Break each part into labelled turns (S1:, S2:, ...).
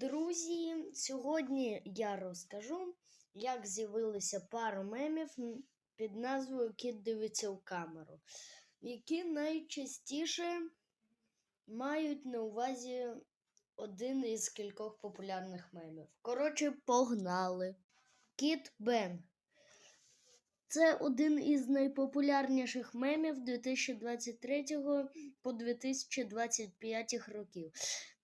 S1: Друзі, сьогодні я розкажу, як з'явилися пару мемів під назвою Кіт дивиться в камеру, які найчастіше мають на увазі один із кількох популярних мемів. Коротше, погнали. Кіт Бен. Це один із найпопулярніших мемів 2023 по 2025 років.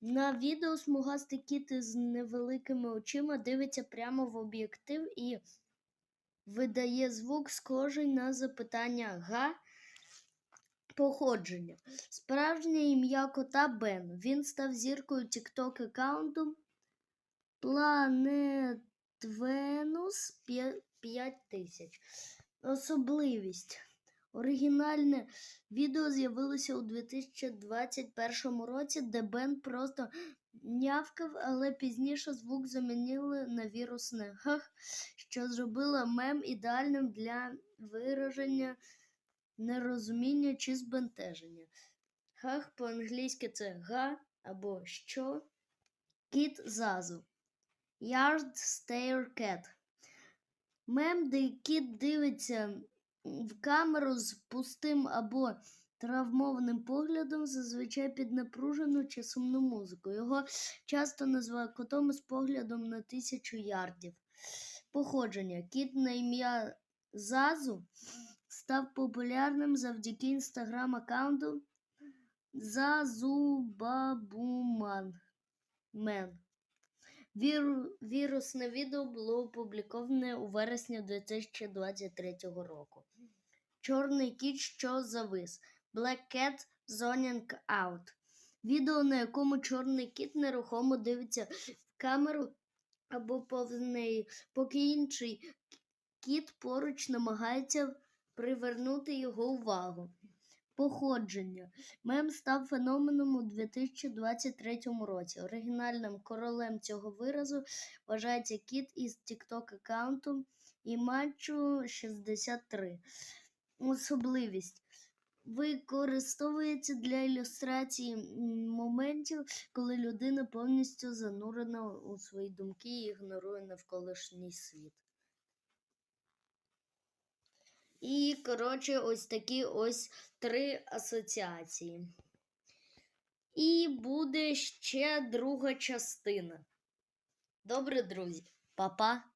S1: На відео смугастий кіт із невеликими очима дивиться прямо в об'єктив і видає звук, схожий на запитання га. Походження. Справжнє ім'я кота Бен. Він став зіркою TikTok аккаунту Planet Venus 5000. Особливість. Оригінальне відео з'явилося у 2021 році, де Бен просто нявкав, але пізніше звук замінили на вірусне гах, що зробило мем ідеальним для вираження нерозуміння чи збентеження. Гах по-англійськи це га або що. Кіт зазу. Yard Stare Cat. Мем, де кіт дивиться в камеру з пустим або травмованим поглядом, зазвичай під напружену чи сумну музику. Його часто називають котом із поглядом на тисячу ярдів. Походження. Кіт на ім'я Зазу став популярним завдяки інстаграм-аккаунту Зазубабуман. Мен. Віру, вірусне відео було опубліковане у вересні 2023 року. Чорний кіт, що завис. Black Cat Zoning Out. Відео, на якому чорний кіт нерухомо дивиться в камеру або повз неї, поки інший кіт поруч намагається привернути його увагу. Походження. Мем став феноменом у 2023 році. Оригінальним королем цього виразу вважається кіт із аккаунтом і матчу 63. Особливість. Використовується для ілюстрації моментів, коли людина повністю занурена у свої думки і ігнорує навколишній світ. І, коротше, ось такі ось три асоціації. І буде ще друга частина. Добре, друзі, Па-па.